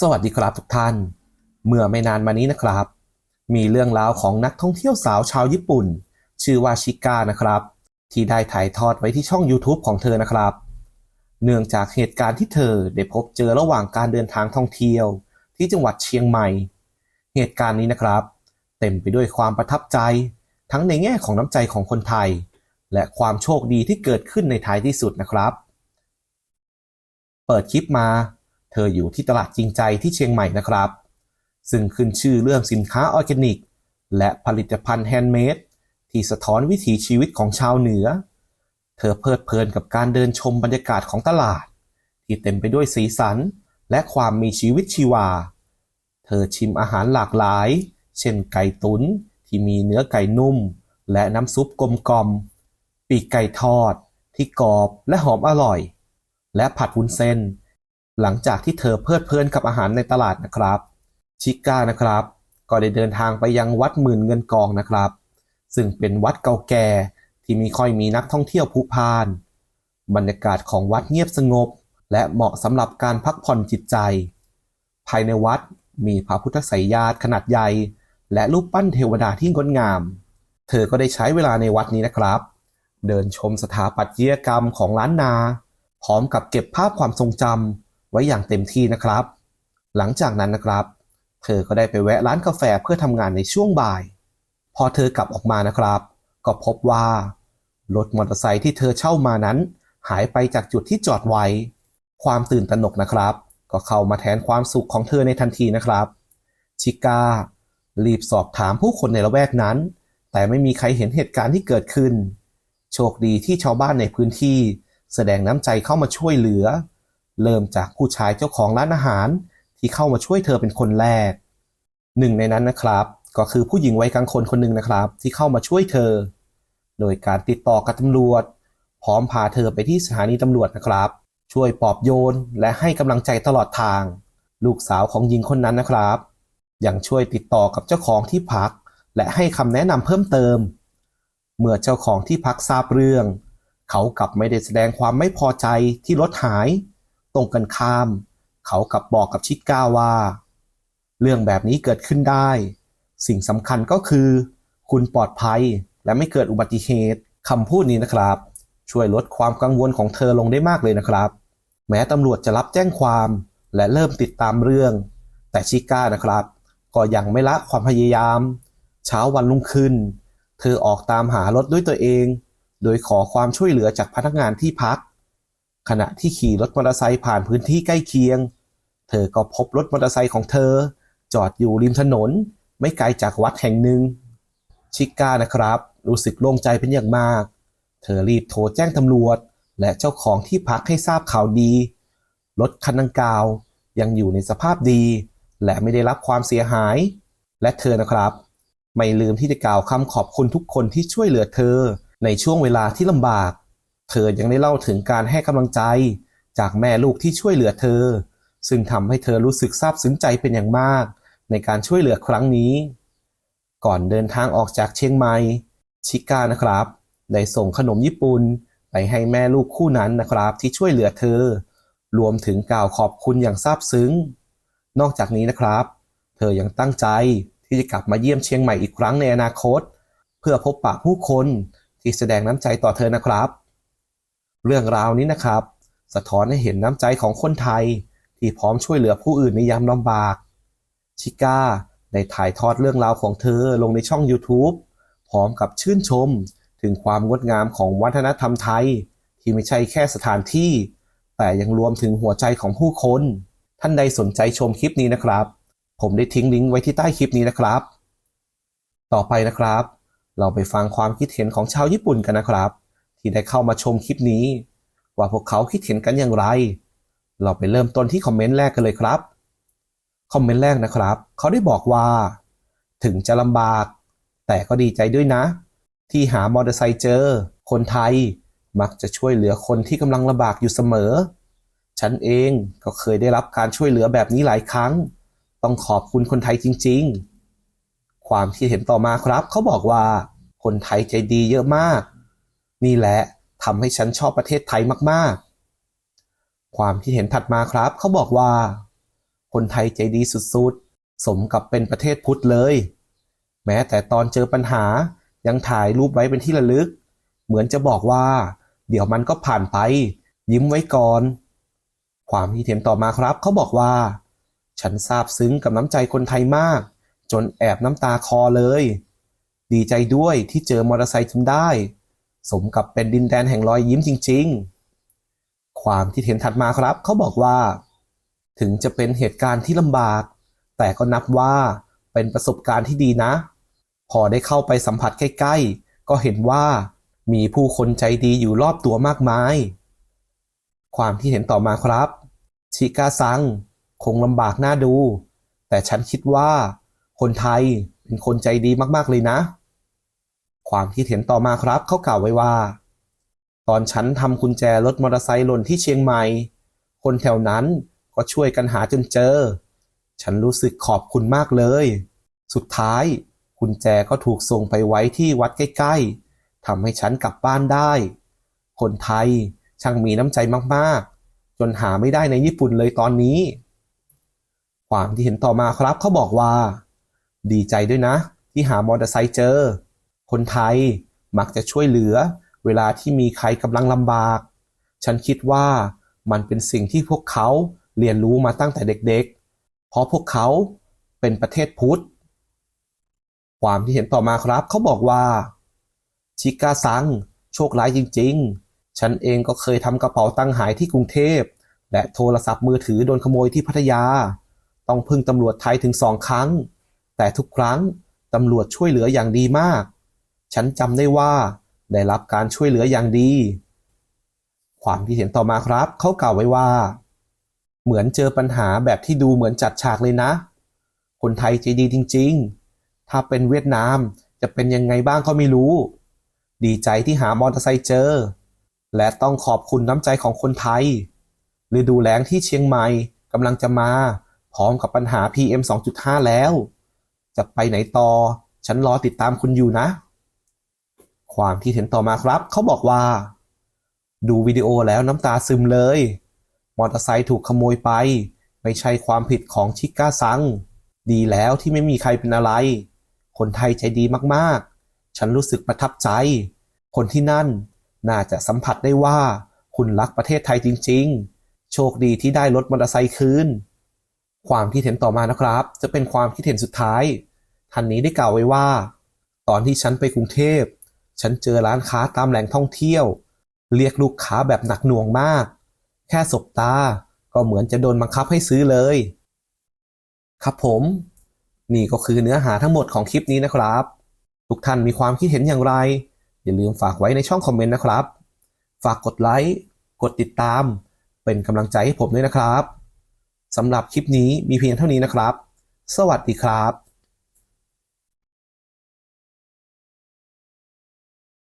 สวัสดีครับทุกท่าน เมื่อไม่นานมานี้นะครับ มีเรื่องราวของนักท่องเที่ยวสาวชาวญี่ปุ่น ชื่อว่าชิก้านะครับ ที่ได้ถ่ายทอดไว้ที่ช่อง YouTube ของเธอนะครับ เนื่องจากเหตุการณ์ที่เธอได้พบเจอระหว่างการเดินทางท่องเที่ยว ที่จังหวัดเชียงใหม่ เหตุการณ์นี้นะครับ เต็มไปด้วยความประทับใจ ทั้งในแง่ของน้ำใจของคนไทย และความโชคดีที่เกิดขึ้นในท้ายที่สุดนะครับ เปิดคลิปมา เธออยู่ที่ตลาดจริงใจที่เชียงใหม่นะครับ ซึ่งขึ้นชื่อเรื่องสินค้าออร์แกนิก และผลิตภัณฑ์แฮนด์เมดที่สะท้อนวิถีชีวิตของชาวเหนือ เธอเพลิดเพลินกับการเดินชมบรรยากาศของตลาด ที่เต็มไปด้วยสีสันและความมีชีวิตชีวา เธอชิมอาหารหลากหลาย เช่นไก่ตุ๋นที่มีเนื้อไก่นุ่ม และน้ำซุปกลมกลมปีกไก่ทอด ที่กรอบและหอมอร่อย และผัดวุ้นเส้น หลังจากที่เธอเพลิดเพลินกับอาหารในตลาดนะครับ ชิก้านะครับ ก็ได้เดินทางไปยังวัดหมื่นเงินกองนะครับ ซึ่งเป็นวัดเก่าแก่ที่มีค่อยมีนักท่องเที่ยวพลุพาน บรรยากาศของวัดเงียบสงบ และเหมาะสำหรับการพักผ่อนจิตใจ ภายในวัดมีพระพุทธไสยญาติขนาดใหญ่ และรูปปั้นเทวดาที่งดงาม เธอก็ได้ใช้เวลาในวัดนี้นะครับ เดินชมสถาปัตยกรรมของล้านนา พร้อมกับเก็บภาพความทรงจำ ไว้อย่างเต็มที่นะครับ หลังจากนั้นนะครับ เธอก็ได้ไปแวะร้านกาแฟเพื่อทำงานในช่วงบ่าย พอเธอกลับออกมานะครับ ก็พบว่ารถมอเตอร์ไซค์ที่เธอเช่ามานั้น หายไปจากจุดที่จอดไว้ ความตื่นตระหนกนะครับ ก็เข้ามาแทนความสุขของเธอในทันทีนะครับชิก้ารีบสอบถามผู้คนในละแวกนั้น แต่ไม่มีใครเห็นเหตุการณ์ที่เกิดขึ้น โชคดีที่ชาวบ้านในพื้นที่ แสดงน้ำใจเข้ามาช่วยเหลือ เริ่มจากผู้ชายเจ้าของร้านอาหารที่เข้ามาช่วยเธอเป็นคนแรก หนึ่งในนั้นนะครับ ก็คือผู้หญิงวัยกลางคนคนหนึ่งนะครับ ที่เข้ามาช่วยเธอ โดยการติดต่อกับตำรวจ พร้อมพาเธอไปที่สถานีตำรวจนะครับ ช่วยปลอบโยนและให้กำลังใจตลอดทาง ลูกสาวของหญิงคนนั้นนะครับ ยังช่วยติดต่อกับเจ้าของที่พัก และให้คำแนะนำเพิ่มเติม เมื่อเจ้าของที่พักทราบเรื่อง เขากลับไม่ได้แสดงความไม่พอใจที่รถหาย ตรงกันข้าม เขากลับบอกกับชิก้าว่า เรื่องแบบนี้เกิดขึ้นได้ สิ่งสำคัญก็คือ คุณปลอดภัยและไม่เกิดอุบัติเหตุคำพูดนี้นะครับ ช่วยลดความกังวลของเธอลงได้มากเลยนะครับ แม้ตำรวจจะรับแจ้งความ และเริ่มติดตามเรื่อง แต่ชิก้านะครับ ก็ยังไม่ละความพยายาม เช้าวันรุ่งขึ้น เธอออกตามหารถด้วยตัวเอง โดยขอความช่วยเหลือจากพนักงานที่พัก ขณะที่ขี่รถมอเตอร์ไซค์ผ่านพื้นที่ใกล้เคียง เธอก็พบรถมอเตอร์ไซค์ของเธอ จอดอยู่ริมถนน ไม่ไกลจากวัดแห่งหนึ่ง ชิก้านะครับ รู้สึกโล่งใจเป็นอย่างมาก เธอรีบโทรแจ้งตำรวจ และเจ้าของที่พักให้ทราบข่าวดี รถคันดังกล่าวยังอยู่ในสภาพดี และไม่ได้รับความเสียหาย และเธอนะครับ ไม่ลืมที่จะกล่าวคำขอบคุณทุกคนที่ช่วยเหลือเธอในช่วงเวลาที่ลำบาก เธอยังได้เล่าถึงการให้กำลังใจ จากแม่ลูกที่ช่วยเหลือเธอ ซึ่งทำให้เธอรู้สึกซาบซึ้งใจเป็นอย่างมาก ในการช่วยเหลือครั้งนี้ ก่อนเดินทางออกจากเชียงใหม่ชิก้านะครับ ได้ส่งขนมญี่ปุ่นไปให้แม่ลูกคู่นั้นนะครับ ที่ช่วยเหลือเธอ รวมถึงกล่าวขอบคุณอย่างซาบซึ้ง นอกจากนี้นะครับ เธอยังตั้งใจที่จะกลับมาเยี่ยมเชียงใหม่อีกครั้งในอนาคต เพื่อพบปะผู้คนที่แสดงน้ำใจต่อเธอนะครับ เรื่องราวนี้นะครับ สะท้อนให้เห็นน้ำใจของคนไทย ที่พร้อมช่วยเหลือผู้อื่นในยามลำบาก ชิก้าได้ถ่ายทอดเรื่องราวของเธอลงในช่อง YouTube พร้อมกับชื่นชม ถึงความงดงามของวัฒนธรรมไทย ที่ไม่ใช่แค่สถานที่ แต่ยังรวมถึงหัวใจของผู้คน ท่านใดสนใจชมคลิปนี้นะครับ ผมได้ทิ้งลิงก์ไว้ที่ใต้คลิปนี้นะครับ ต่อไปนะครับ เราไปฟังความคิดเห็นของชาวญี่ปุ่นกันนะครับ ที่ได้เข้ามาชมคลิปนี้ ว่าพวกเขาคิดเห็นกันอย่างไร เราไปเริ่มต้นที่คอมเมนต์แรกกันเลยครับ คอมเมนต์แรกนะครับ เขาได้บอกว่า ถึงจะลำบาก แต่ก็ดีใจด้วยนะ ที่หามอเตอร์ไซค์เจอ คนไทยมักจะช่วยเหลือคนที่กำลังลำบากอยู่เสมอ ฉันเองก็เคยได้รับการช่วยเหลือแบบนี้หลายครั้ง ต้องขอบคุณคนไทยจริง ๆ ความที่เห็นต่อมาครับ เขาบอกว่า คนไทยใจดีเยอะมาก นี่แหละทำให้ฉันชอบประเทศไทยมากๆ ความที่เห็นถัดมาครับ เขาบอกว่า คนไทยใจดีสุดๆ สมกับเป็นประเทศพุทธเลย แม้แต่ตอนเจอปัญหายังถ่ายรูปไว้เป็นที่ระลึก เหมือนจะบอกว่า เดี๋ยวมันก็ผ่านไป ยิ้มไว้ก่อน ความคิดเห็นต่อมาครับเขาบอกว่า ฉันซาบซึ้งกับน้ำใจคนไทยมาก จนแอบน้ำตาคอเลย ดีใจด้วยที่เจอมอเตอร์ไซค์จนได้ สมกับเป็นดินแดนแห่งรอยยิ้มจริง ๆ ความคิดเห็นถัดมาครับเขาบอกว่า ถึงจะเป็นเหตุการณ์ที่ลำบาก แต่ก็นับว่าเป็นประสบการณ์ที่ดีนะ พอได้เข้าไปสัมผัสใกล้ๆ ก็เห็นว่ามีผู้คนใจดีอยู่รอบตัวมากมาย ความที่เห็นต่อมาครับ ชิกาซัง คงลำบากน่าดู แต่ฉันคิดว่า คนไทยเป็นคนใจดีมากๆเลยนะ ความคิดเห็นต่อมาครับ เขากล่าวไว้ว่า ตอนฉันทำกุญแจรถมอเตอร์ไซค์หล่นที่เชียงใหม่ คนแถวนั้นก็ช่วยกันหาจนเจอ ฉันรู้สึกขอบคุณมากเลย สุดท้ายกุญแจก็ถูกส่งไปไว้ที่วัดใกล้ๆทำให้ฉันกลับบ้านได้ คนไทยช่างมีน้ำใจมากๆ จนหาไม่ได้ในญี่ปุ่นเลยตอนนี้ ความที่เห็นต่อมาครับเขาบอกว่า ดีใจด้วยนะ ที่หามอเตอร์ไซค์เจอ คนไทยมักจะช่วยเหลือ เวลาที่มีใครกำลังลำบาก ฉันคิดว่ามันเป็นสิ่งที่พวกเขาเรียนรู้มาตั้งแต่เด็กๆ เพราะพวกเขาเป็นประเทศพุทธ ความที่เห็นต่อมาครับเขาบอกว่า ชิกาซัง โชคร้ายจริงๆ ฉันเองก็เคยทำกระเป๋าตังค์หายที่กรุงเทพ และโทรศัพท์มือถือโดนขโมยที่พัทยา ต้องพึ่งตำรวจไทยถึงสองครั้ง แต่ทุกครั้งตำรวจช่วยเหลืออย่างดีมาก ฉันจำได้ว่า ได้รับการช่วยเหลืออย่างดี ความที่เห็นต่อมาครับ เขากล่าวไว้ว่า เหมือนเจอปัญหาแบบที่ดูเหมือนจัดฉากเลยนะ คนไทยใจดีจริง ๆ ถ้าเป็นเวียดนามจะเป็นยังไงบ้างก็ไม่รู้ ดีใจที่หามอเตอร์ไซค์เจอ และต้องขอบคุณน้ำใจของคนไทยฤดูแล้งที่เชียงใหม่กำลังจะมา พร้อมกับปัญหา PM 2.5 แล้ว จะไปไหนต่อ ฉันรอติดตามคุณอยู่นะ ความที่เห็นต่อมาครับ เขาบอกว่า ดูวิดีโอแล้วน้ำตาซึมเลย มอเตอร์ไซค์ถูกขโมยไป ไม่ใช่ความผิดของชิก้าซัง ดีแล้วที่ไม่มีใครเป็นอะไร คนไทยใจดีมากๆ ฉันรู้สึกประทับใจ คนที่นั่นน่าจะสัมผัสได้ว่าคุณรักประเทศไทยจริง ๆ โชคดีที่ได้รถมอเตอร์ไซค์คืน ความคิดเห็นต่อมานะครับ จะเป็นความคิดเห็นสุดท้าย ท่านนี้ได้กล่าวไว้ว่า ตอนที่ฉันไปกรุงเทพ ฉันเจอร้านค้าตามแหล่งท่องเที่ยว เรียกลูกค้าแบบหนักหน่วงมาก แค่สบตา ก็เหมือนจะโดนบังคับให้ซื้อเลย ครับผม นี่ก็คือเนื้อหาทั้งหมดของคลิปนี้นะครับ ทุกท่านมีความคิดเห็นอย่างไร อย่าลืมฝากไว้ในช่องคอมเมนต์นะครับ ฝากกดไลค์ กดติดตาม เป็นกำลังใจให้ผมด้วยนะครับสำหรับคลิปนี้มีเพียงเท่านี้นะครับ สวัสดีครับ